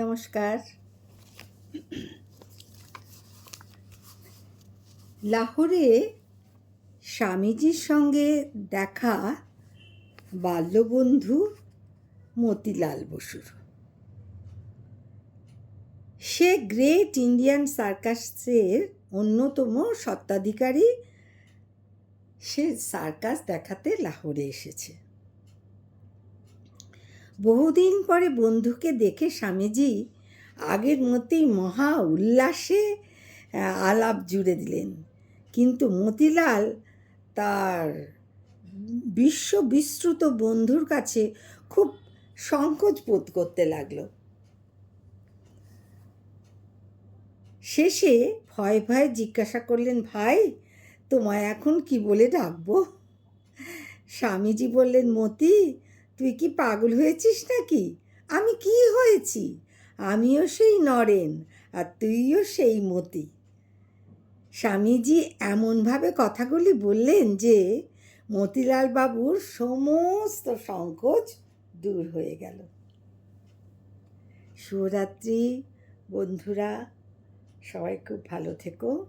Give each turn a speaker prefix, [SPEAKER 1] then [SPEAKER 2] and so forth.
[SPEAKER 1] নমস্কার। লাহোরে স্বামীজির সঙ্গে দেখা বাল্যবন্ধু মতিলাল বসুর। সে গ্রেট ইন্ডিয়ান সার্কাসের অন্যতম সত্ত্বাধিকারী সে সার্কাস দেখাতে লাহোরে এসেছে। বহুদিন পরে বন্ধুকে দেখে স্বামীজি আগের মতেই মহা উল্লাসে আলাপ জুড়ে দিলেন। কিন্তু মতিলাল তার বিশ্ব বিশ্রুত বন্ধুর কাছে খুব সংকোচ বোধ করতে লাগল। শেষে ভয় ভয় জিজ্ঞাসা করলেন, ভাই, তোমায় এখন কি বলে ডাকবো? স্বামীজি বললেন, মতি তুই কি পাগল হয়েছিস নাকি? আমি কি হয়েছি? আমিও সেই নরেন আর তুইও সেই মতি। স্বামীজি এমনভাবে কথাগুলি বললেন যে মতিলাল বাবুর সমস্ত সংকোচ দূর হয়ে গেল। শুভরাত্রি বন্ধুরা, সবাই খুব ভালো থেকো।